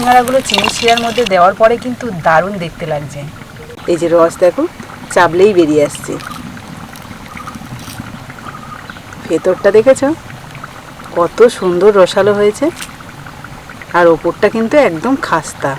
সিঙ্গারাগুলো চিনি শিরার মধ্যে দেওয়ার পরে কিন্তু দারুণ দেখতে লাগছে। এই যে রস দেখো, চাবলেই বেরিয়ে আসছে। ভেতরটা দেখেছ? কত সুন্দর রসালো হয়েছে। আর ওপরটা কিন্তু একদম খাস্তা।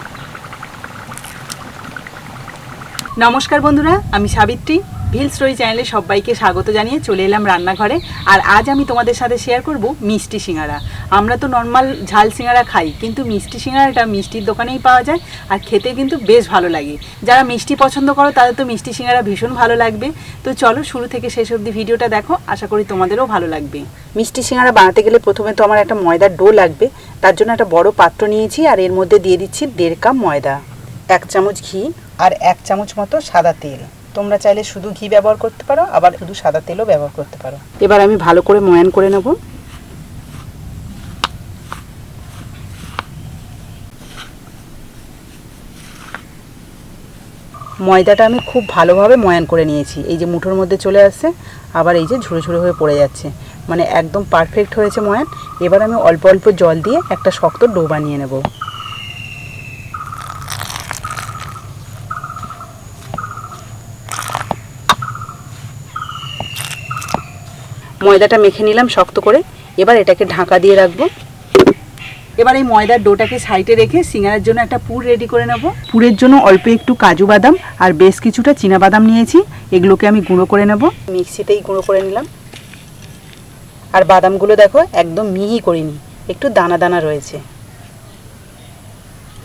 নমস্কার বন্ধুরা, আমি সাবিত্রী। ভিল স্টোরি চ্যানেলে সবাইকে স্বাগত জানিয়ে চলে এলাম রান্নাঘরে। আর আজ আমি তোমাদের সাথে শেয়ার করব মিষ্টি সিঙ্গারা। আমরা তো নর্মাল ঝাল সিঙ্গারা খাই, কিন্তু মিষ্টি সিঙ্গারাটা মিষ্টির দোকানেই পাওয়া যায় আর খেতে কিন্তু বেশ ভালো লাগে। যারা মিষ্টি পছন্দ করো, তাদের তো মিষ্টি সিঙ্গারা ভীষণ ভালো লাগবে। তো চলো শুরু থেকে শেষ অবধি ভিডিওটা দেখো, আশা করি তোমাদেরও ভালো লাগবে। মিষ্টি সিঙ্গারা বানাতে গেলে প্রথমে তো আমার একটা ময়দার ডো লাগবে। তার জন্য একটা বড় পাত্র নিয়েছি আর এর মধ্যে দিয়ে দিচ্ছি দেড় কাপ ময়দা, এক চামচ ঘি আর এক চামচ মতো সাদা তেল। তোমরা চাইলে শুধু ঘি ব্যবহার করতে পারো, আবার শুধু সাদা তেলও ব্যবহার করতে পারো। এবার আমি ভালো করে ময়ান করে নেব। ময়দাটা আমি খুব ভালোভাবে ময়ান করে নিয়েছি। এই যে মুঠোর মধ্যে চলে আসছে, আবার এই যে ঝুড়ো ঝুড়ো হয়ে পড়ে যাচ্ছে। মানে একদম পারফেক্ট হয়েছে ময়ান। এবার আমি অল্প অল্প জল দিয়ে একটা শক্ত ডো বানিয়ে নেব। ময়দাটা মেখে নিলাম শক্ত করে। এবার এটাকে ঢাকা দিয়ে রাখব। এবার এই ময়দার ডোটাকে সাইডে রেখে সিঙ্গারার জন্য একটা পুর রেডি করে নেব। পুরের জন্য অল্প একটু কাজু বাদাম আর বেশ কিছুটা বাদাম নিয়েছি। এগুলোকে আমি গুঁড়ো করে নেব। মিক্সিতেই গুঁড়ো করে নিলাম। আর বাদামগুলো দেখো একদম মিহি করিনি, একটু দানা দানা রয়েছে।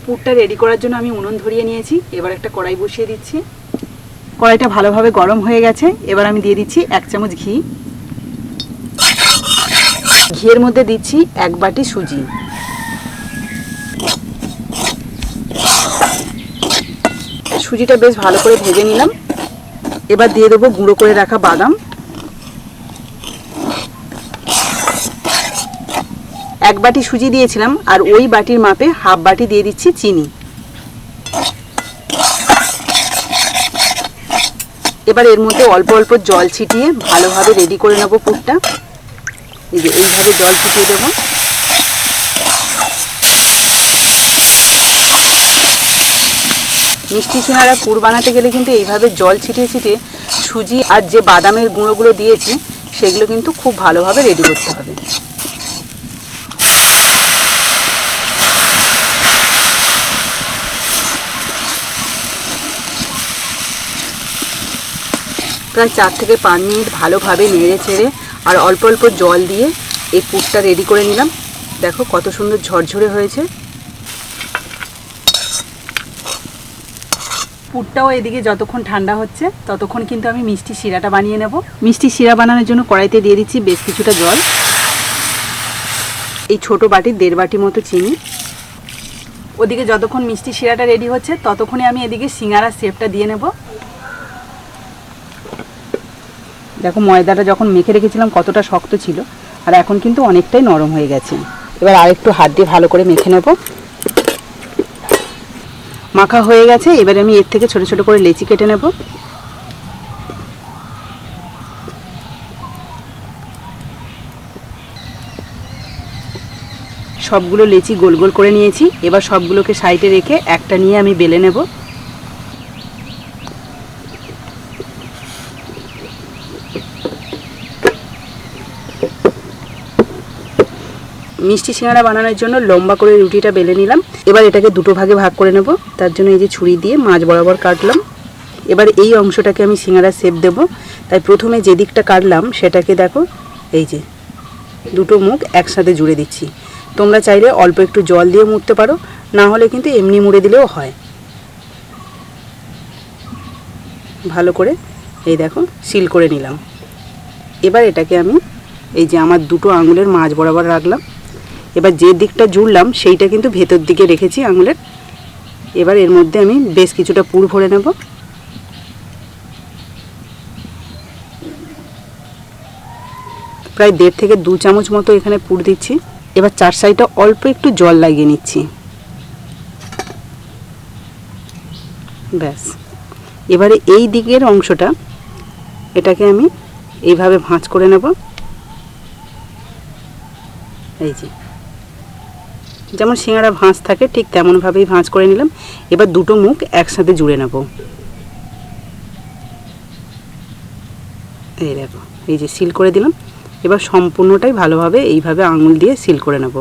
পুরটা রেডি করার জন্য আমি উনুন ধরিয়ে নিয়েছি। এবার একটা কড়াই বসিয়ে দিচ্ছি। কড়াইটা ভালোভাবে গরম হয়ে গেছে। এবার আমি দিয়ে দিচ্ছি এক চামচ ঘি। ঘিয়ের মধ্যে দিচ্ছি এক বাটি সুজি। সুজিটা বেশ ভালো করে ভেজে নিলাম। এবার দিয়ে দেবো গুঁড়ো করে রাখা বাদাম। এক বাটি সুজি দিয়েছিলাম, আর ওই বাটির মাপে হাফ বাটি দিয়ে দিচ্ছি চিনি। এবার এর মধ্যে অল্প অল্প জল ছিটিয়ে ভালোভাবে রেডি করে নেব পুরটা। এই যে এইভাবে জল ছিটিয়ে দেবো। মিষ্টি সিঙ্গারা পুর বানাতে গেলে কিন্তু এইভাবে জল ছিটিয়ে ছিটিয়ে সুজি আর যে বাদামের গুঁড়োগুলো দিয়েছি, সেগুলো কিন্তু খুব ভালোভাবে রেডি করতে হবে। প্রায় চার থেকে পাঁচ মিনিট ভালোভাবে নেড়ে চেড়ে আর অল্প অল্প জল দিয়ে এই পুরটা রেডি করে নিলাম। দেখো কত সুন্দর ঝরঝরে হয়েছে। পুরটাও এদিকে যতক্ষণ ঠান্ডা হচ্ছে, ততক্ষণ কিন্তু আমি মিষ্টি শিরাটা বানিয়ে নেব। মিষ্টি শিরা বানানোর জন্য কড়াইতে দিয়ে দিচ্ছি বেশ কিছুটা জল। এই ছোট বাটির দেড় বাটি মতো চিনি। ওদিকে যতক্ষণ মিষ্টি শিরাটা রেডি হচ্ছে, ততক্ষণে আমি এদিকে সিঙ্গারার শেপটা দিয়ে নেব। দেখো ময়দাটা যখন মেখে রেখেছিলাম কতটা শক্ত ছিল, আর এখন কিন্তু অনেকটাই নরম হয়ে গেছে। এবার আরেকটু হাত দিয়ে ভালো করে মেখে নেব। মাখা হয়ে গেছে, এবার আমি এর থেকে ছোট ছোট করে লেচি কেটে নেব। সবগুলো লেচি গোল গোল করে নিয়েছি। এবার সবগুলোকে সাইডে রেখে একটা নিয়ে আমি বেলে নেব। মিষ্টি সিঙ্গারা বানানোর জন্য লম্বা করে রুটিটা বেলে নিলাম। এবার এটাকে দুটো ভাগে ভাগ করে নেব। তার জন্য এই যে ছুরি দিয়ে মাছ বরাবর কাটলাম। এবার এই অংশটাকে আমি সিঙ্গারা সেপ দেব। তাই প্রথমে যে দিকটা কাটলাম, সেটাকে দেখো, এই যে দুটো মুখ একসাথে জুড়ে দিচ্ছি। তোমরা চাইলে অল্প একটু জল দিয়ে মুড়তে পারো, না হলে কিন্তু এমনি মুড়ে দিলেও হয়। ভালো করে এই দেখো, সিল করে নিলাম। এবার এটাকে আমি, এই যে আমার দুটো আঙুলের মাছ বরাবর রাখলাম। এবার যে দিকটা জুড়লাম, সেইটা কিন্তু ভেতর দিকে রেখেছি আঙুলের। এবার এর মধ্যে আমি বেশ কিছুটা পুর ভরে নেব। প্রায় দেড় থেকে দু চামচ মতো এখানে পুর দিচ্ছি। এবার চার সাইডটা অল্প একটু জল লাগিয়ে নিচ্ছি। ব্যাস। এবারে এই দিকের অংশটা, এটাকে আমি এইভাবে ভাঁজ করে নেব। এই যে। যেমন সিঙ্গারা ভাঁজ থাকে, ঠিক তেমনভাবেই ভাঁজ করে নিলাম। এবার দুটো মুখ একসাথে জুড়ে নেব। এই দেখো, এই যে সিল করে দিলাম। এবার সম্পূর্ণটাই ভালোভাবে এইভাবে আঙুল দিয়ে সিল করে নেব।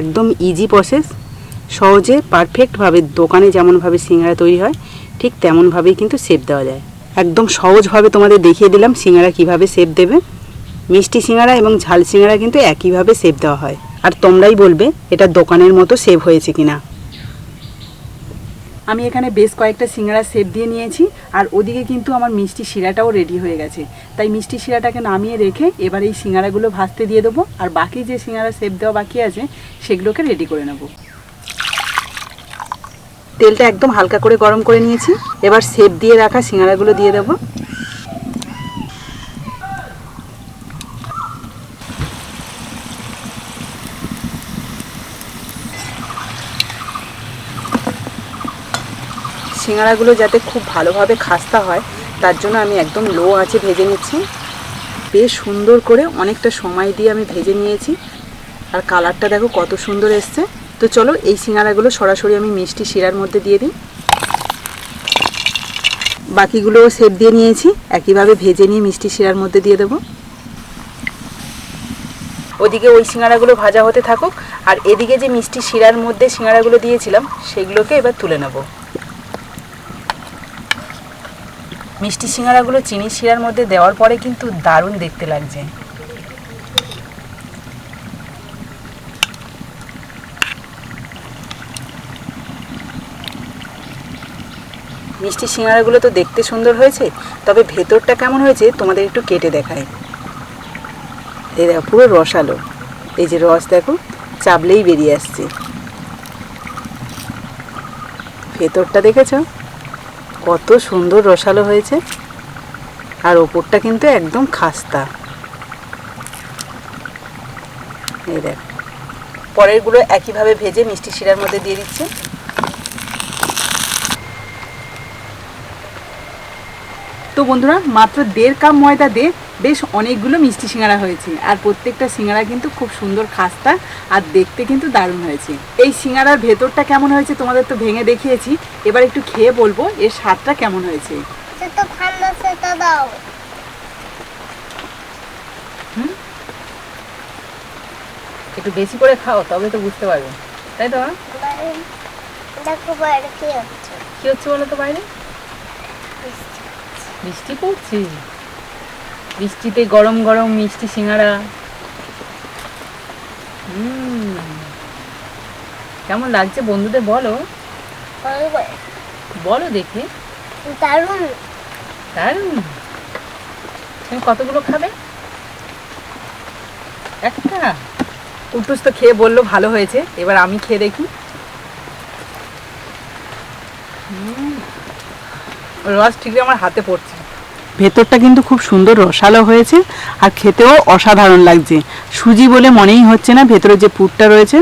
একদম ইজি প্রসেস সহজে পারফেক্টভাবে দোকানে যেমনভাবে সিঙ্গারা তৈরি হয়, ঠিক তেমনভাবেই কিন্তু শেপ দেওয়া যায়। একদম সহজভাবে তোমাদের দেখিয়ে দিলাম সিঙ্গারা কীভাবে শেপ দেবে। মিষ্টি সিঙ্গারা এবং ঝাল সিঙ্গারা কিন্তু একইভাবে সেভ দেওয়া হয়। আর তোমরাই বলবে, এটা দোকানের মতো সেভ হয়েছে কিনা। আমি এখানে বেশ কয়েকটা সিঙ্গারা সেপ দিয়ে নিয়েছি, আর ওদিকে কিন্তু আমার মিষ্টি শিরাটাও রেডি হয়ে গেছে। তাই মিষ্টি শিরাটাকে নামিয়ে রেখে এবার এই সিঙ্গারাগুলো ভাজতে দিয়ে দেবো, আর বাকি যে সিঙ্গারা সেপ দেওয়া বাকি আছে, সেগুলোকে রেডি করে নেব। তেলটা একদম হালকা করে গরম করে নিয়েছি, এবার সেপ দিয়ে রাখা সিঙ্গারাগুলো দিয়ে দেবো। সিঙ্গারাগুলো যাতে খুব ভালোভাবে খাস্তা হয়, তার জন্য আমি একদম লো আঁচে ভেজে নিচ্ছি। বেশ সুন্দর করে অনেকটা সময় দিয়ে আমি ভেজে নিয়েছি। আর কালারটা দেখো কত সুন্দর এসছে। তো চলো এই সিঙ্গারাগুলো সরাসরি আমি মিষ্টি শিরার মধ্যে দিয়ে দিই। বাকিগুলোও সেপ দিয়ে নিয়েছি। একইভাবে ভেজে নিয়ে মিষ্টি শিরার মধ্যে দিয়ে দেবো। ওদিকে ওই সিঙ্গারাগুলো ভাজা হতে থাকুক। আর এদিকে যে মিষ্টি শিরার মধ্যে সিঙ্গারাগুলো দিয়েছিলাম, সেগুলোকে এবার তুলে নেব। মিষ্টি সিঙ্গারাগুলো চিনি শিরার মধ্যে দেওয়ার পরে কিন্তু দারুণ দেখতে লাগছে। মিষ্টি সিঙ্গারাগুলো তো দেখতে সুন্দর হয়েছে, তবে ভেতরটা কেমন হয়েছে তোমাদের একটু কেটে দেখায় এই দেখো, পুরো রসালো। এই যে রস দেখো, চাবলেই বেরিয়ে আসছে। ভেতরটা দেখেছ? কত সুন্দর রসালো হয়েছে। আর ওপরটা কিন্তু একদম খাস্তা। এই দেখ। পরেরগুলো একইভাবে ভেজে মিষ্টি শিরার মধ্যে দিয়ে দিচ্ছে। তো বন্ধুরা, মাত্র দেড় কাপ ময়দা দিয়ে বেশ অনেকগুলো মিষ্টি সিঙ্গারা হয়েছে। আর প্রত্যেকটা সিঙ্গারা কিন্তু খুব সুন্দর খাস্তা আর দেখতে কিন্তু দারুণ হয়েছে। এই সিঙ্গারার ভেতরটা কেমন হয়েছে তোমাদের তো ভেঙে দেখিয়েছি। এবার একটু খেয়ে বলব এর স্বাদটা কেমন হয়েছে। একটু বেশি করে খাও তবে তো বুঝতে পারবে। তাই তো কি হচ্ছে। বলো তো বাইরে? বৃষ্টি পড়ছে? বৃষ্টিতে গরম গরম মিষ্টি সিঙ্গারা। কেমন লাগছে বন্ধুদের বলো? বলো দেখে। দারুণ। দারুণ। তুমি কতগুলো খাবে? একটা। কুটুস তো খেয়ে বলল ভালো হয়েছে এবার আমি খেয়ে দেখি। রস ঠিকই আমার হাতে পড়ছে। ভেতরটা কিন্তু খুব সুন্দর রসালো হয়েছে আর খেতেও অসাধারণ লাগছে। সুজি বলে মনেই হচ্ছে না ভেতরে যে পুরটা রয়েছে।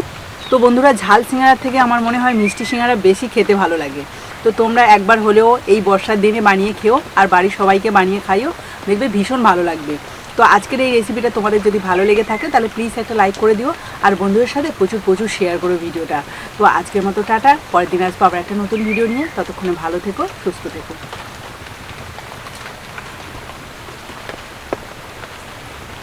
তো বন্ধুরা, ঝাল সিঙ্গারা থেকে আমার মনে হয় মিষ্টি সিঙ্গারা বেশি খেতে ভালো লাগে। তো তোমরা একবার হলেও এই বর্ষার দিনে বানিয়ে খেও আর বাড়ির সবাইকে বানিয়ে খাইও, দেখবে ভীষণ ভালো লাগবে। তো আজকের এই রেসিপিটা তোমাদের যদি ভালো লেগে থাকে, তাহলে প্লিজ একটা লাইক করে দিও আর বন্ধুদের সাথে প্রচুর প্রচুর শেয়ার করো ভিডিওটা। তো আজকের মতো টাটা, পরের দিন আসব আবার একটা নতুন ভিডিও নিয়ে। ততক্ষণে ভালো থেকো, সুস্থ থেকো।